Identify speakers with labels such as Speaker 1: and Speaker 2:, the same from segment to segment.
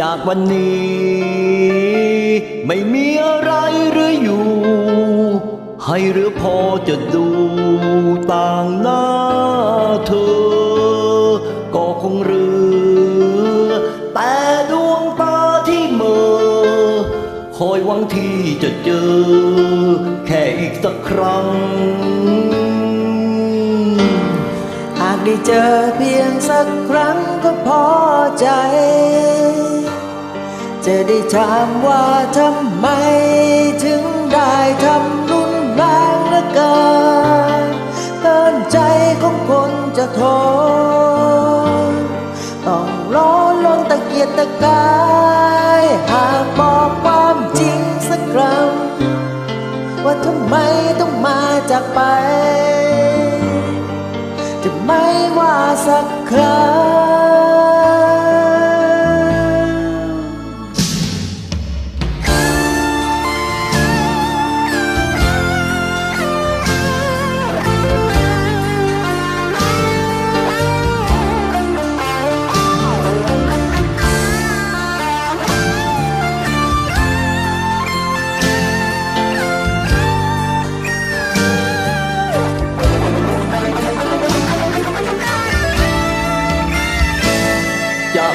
Speaker 1: จากวันนี้ ไม่มีอะไรหรืออยู่ ให้หรือพอจะดูต่างหน้าเธอ ก็คงเรือ แต่ดวงตาที่เมอคอยหวังที่จะเจอ แค่อีกสักครั้ง
Speaker 2: หากได้เจอเพียงสักครั้งก็พอใจ จะได้ถามว่าทำไม ถึงได้ทำรุนแรงเหลือเกินเกินใจของคนจะทนต้องร้อนลนตะเกียกตะกาย หากบอกความจริงสักครั้งว่าทำไมต้องมาจากไป จะไม่ว่าสักครั้ง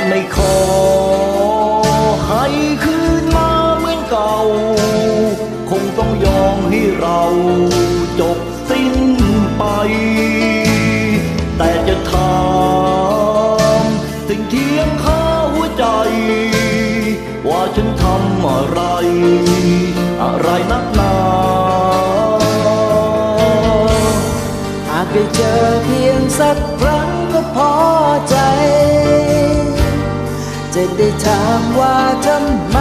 Speaker 1: ไม่ขอให้คืนมาเหมือนเก่า คงต้องยอมให้เราจบสิ้นไป แต่จะถามสิ่งเทียงข้าหัวใจ ว่าฉันทำอะไร อะไรนักหนา
Speaker 2: หากได้เจอเพียงสักครั้ง จะได้ถามว่าทำไม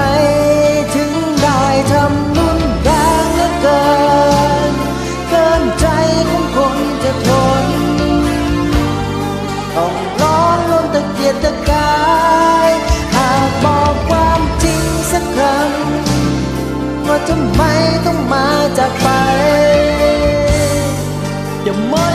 Speaker 2: ถึงได้ทำรุนแรงเหลือเกิน เกินใจของคนจะทน ต้องร้อนล้นตะเกียกตะกาย หากบอกความจริงสักครั้ง ว่าทำไมต้องมาจากไปอย่ามา